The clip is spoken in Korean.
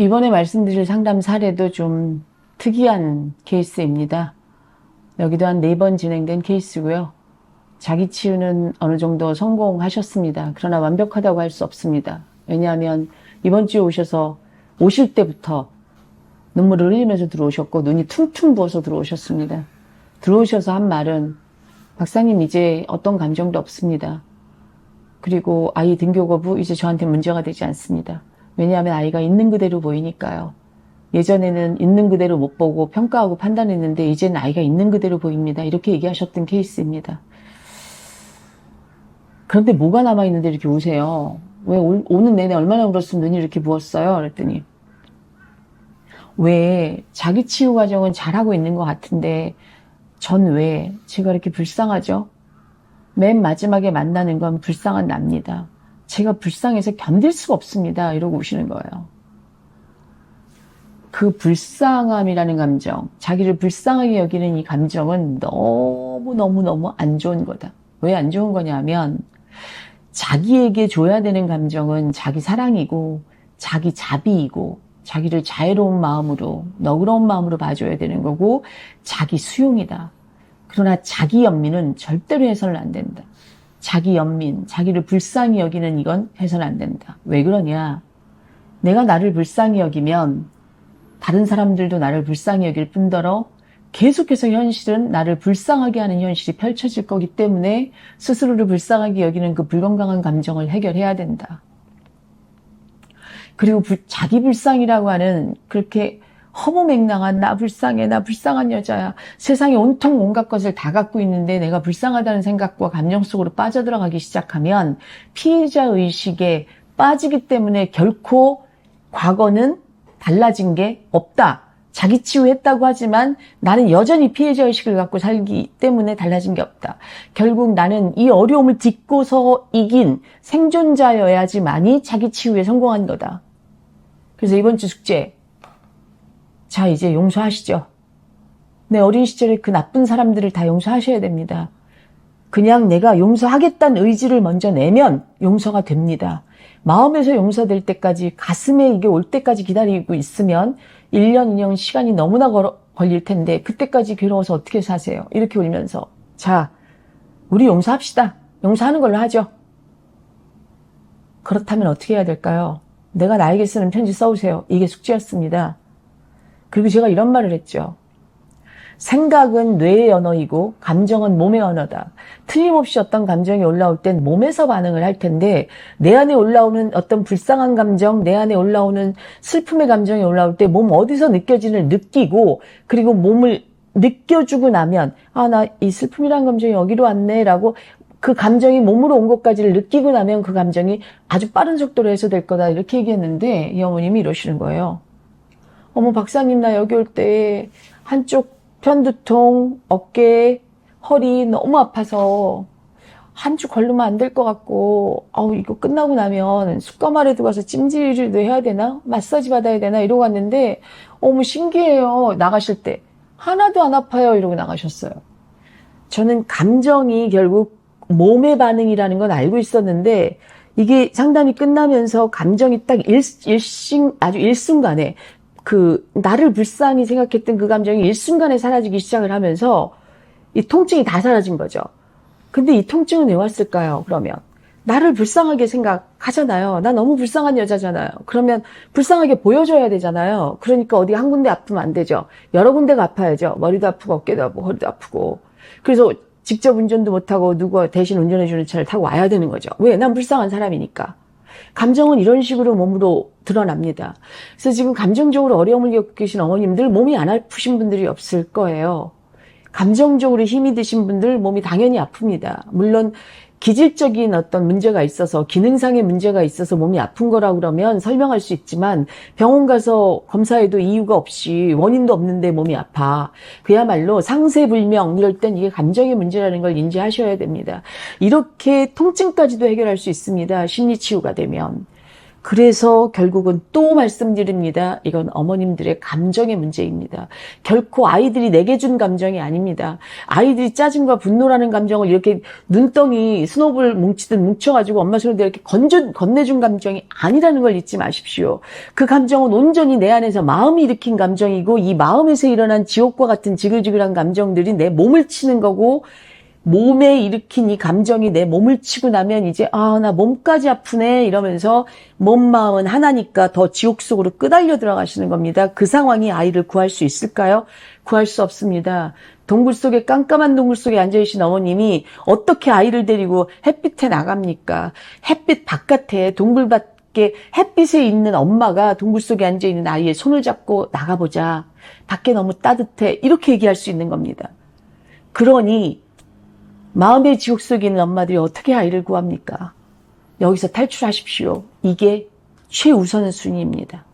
이번에 말씀드릴 상담 사례도 좀 특이한 케이스입니다. 여기도 한 네 번 진행된 케이스고요. 자기 치유는 어느 정도 성공하셨습니다. 그러나 완벽하다고 할 수 없습니다. 왜냐하면 이번 주에 오셔서 오실 때부터 눈물을 흘리면서 들어오셨고 눈이 퉁퉁 부어서 들어오셨습니다. 들어오셔서 한 말은 박사님 이제 어떤 감정도 없습니다. 그리고 아이 등교 거부 이제 저한테 문제가 되지 않습니다. 왜냐하면 아이가 있는 그대로 보이니까요. 예전에는 있는 그대로 못 보고 평가하고 판단했는데 이제는 아이가 있는 그대로 보입니다. 이렇게 얘기하셨던 케이스입니다. 그런데 뭐가 남아있는데 이렇게 우세요? 왜 올- 오는 내내 얼마나 울었으면 눈이 이렇게 부었어요? 그랬더니 왜 자기 치유 과정은 잘하고 있는 것 같은데 전 왜 제가 이렇게 불쌍하죠? 맨 마지막에 만나는 건 불쌍한 납니다. 제가 불쌍해서 견딜 수가 없습니다. 이러고 우시는 거예요. 그 불쌍함이라는 감정, 자기를 불쌍하게 여기는 이 감정은 너무너무너무 안 좋은 거다. 왜 안 좋은 거냐면, 자기에게 줘야 되는 감정은 자기 사랑이고, 자기 자비이고, 자기를 자애로운 마음으로, 너그러운 마음으로 봐줘야 되는 거고, 자기 수용이다. 그러나 자기 연민은 절대로 해서는 안 된다. 자기 연민, 자기를 불쌍히 여기는 이건 해서는 안 된다. 왜 그러냐? 내가 나를 불쌍히 여기면 다른 사람들도 나를 불쌍히 여길 뿐더러 계속해서 현실은 나를 불쌍하게 하는 현실이 펼쳐질 거기 때문에 스스로를 불쌍하게 여기는 그 불건강한 감정을 해결해야 된다. 그리고 불- 자기 불쌍이라고 하는 그렇게 허무맹랑한 나 불쌍해 나 불쌍한 여자야 세상에 온통 온갖 것을 다 갖고 있는데 내가 불쌍하다는 생각과 감정 속으로 빠져들어가기 시작하면 피해자 의식에 빠지기 때문에 결코 과거는 달라진 게 없다. 자기 치유했다고 하지만 나는 여전히 피해자 의식을 갖고 살기 때문에 달라진 게 없다. 결국 나는 이 어려움을 딛고서 이긴 생존자여야지만이 자기 치유에 성공한 거다. 그래서 이번 주 숙제. 자, 이제 용서하시죠. 내 어린 시절에 그 나쁜 사람들을 다 용서하셔야 됩니다. 그냥 내가 용서하겠다는 의지를 먼저 내면 용서가 됩니다. 마음에서 용서될 때까지 가슴에 이게 올 때까지 기다리고 있으면 1년, 2년 시간이 너무나 걸어, 걸릴 텐데 그때까지 괴로워서 어떻게 사세요? 이렇게 울면서 자, 우리 용서합시다. 용서하는 걸로 하죠. 그렇다면 어떻게 해야 될까요? 내가 나에게 쓰는 편지 써오세요. 이게 숙제였습니다. 그리고 제가 이런 말을 했죠. 생각은 뇌의 언어이고 감정은 몸의 언어다. 틀림없이 어떤 감정이 올라올 땐 몸에서 반응을 할 텐데 내 안에 올라오는 어떤 불쌍한 감정, 내 안에 올라오는 슬픔의 감정이 올라올 때 몸 어디서 느껴지는 느끼고 그리고 몸을 느껴주고 나면 아 나 이 슬픔이란 감정이 여기로 왔네라고 그 감정이 몸으로 온 것까지를 느끼고 나면 그 감정이 아주 빠른 속도로 해소될 거다 이렇게 얘기했는데 이 어머님이 이러시는 거예요. 어머 박사님 나 여기 올 때 한쪽 편두통, 어깨, 허리 너무 아파서 한 주 걸르면 안 될 것 같고 아우 이거 끝나고 나면 숯가마에도 가서 찜질도 해야 되나? 마사지 받아야 되나? 이러고 왔는데 어머 신기해요. 나가실 때 하나도 안 아파요. 이러고 나가셨어요. 저는 감정이 결국 몸의 반응이라는 건 알고 있었는데 이게 상담이 끝나면서 감정이 딱 일, 일신 아주 일순간에 그 나를 불쌍히 생각했던 그 감정이 일순간에 사라지기 시작을 하면서 이 통증이 다 사라진 거죠. 근데 이 통증은 왜 왔을까요? 그러면 나를 불쌍하게 생각하잖아요. 나 너무 불쌍한 여자잖아요. 그러면 불쌍하게 보여줘야 되잖아요. 그러니까 어디 한 군데 아프면 안 되죠. 여러 군데가 아파야죠. 머리도 아프고 어깨도 아프고 허리도 아프고. 그래서 직접 운전도 못하고 누가 대신 운전해주는 차를 타고 와야 되는 거죠. 왜? 난 불쌍한 사람이니까. 감정은 이런 식으로 몸으로 드러납니다. 그래서 지금 감정적으로 어려움을 겪고 계신 어머님들 몸이 안 아프신 분들이 없을 거예요. 감정적으로 힘이 드신 분들 몸이 당연히 아픕니다. 물론 기질적인 어떤 문제가 있어서 기능상의 문제가 있어서 몸이 아픈 거라 그러면 설명할 수 있지만 병원 가서 검사해도 이유가 없이 원인도 없는데 몸이 아파. 그야말로 상세불명 이럴 땐 이게 감정의 문제라는 걸 인지하셔야 됩니다. 이렇게 통증까지도 해결할 수 있습니다. 심리치유가 되면. 그래서 결국은 또 말씀드립니다. 이건 어머님들의 감정의 문제입니다. 결코 아이들이 내게 준 감정이 아닙니다. 아이들이 짜증과 분노라는 감정을 이렇게 눈덩이 스노볼 뭉치듯 뭉쳐가지고 엄마 손에 이렇게 건져, 건네준 감정이 아니라는 걸 잊지 마십시오. 그 감정은 온전히 내 안에서 마음이 일으킨 감정이고 이 마음에서 일어난 지옥과 같은 지글지글한 감정들이 내 몸을 치는 거고 몸에 일으킨 이 감정이 내 몸을 치고 나면 이제 아 나 몸까지 아프네 이러면서 몸 마음은 하나니까 더 지옥 속으로 끄달려 들어가시는 겁니다. 그 상황이 아이를 구할 수 있을까요? 구할 수 없습니다. 동굴 속에 깜깜한 동굴 속에 앉아 계신 어머님이 어떻게 아이를 데리고 햇빛에 나갑니까? 햇빛 바깥에 동굴 밖에 햇빛에 있는 엄마가 동굴 속에 앉아 있는 아이의 손을 잡고 나가보자. 밖에 너무 따뜻해. 이렇게 얘기할 수 있는 겁니다. 그러니 마음의 지옥 속에 있는 엄마들이 어떻게 아이를 구합니까? 여기서 탈출하십시오. 이게 최우선 순위입니다.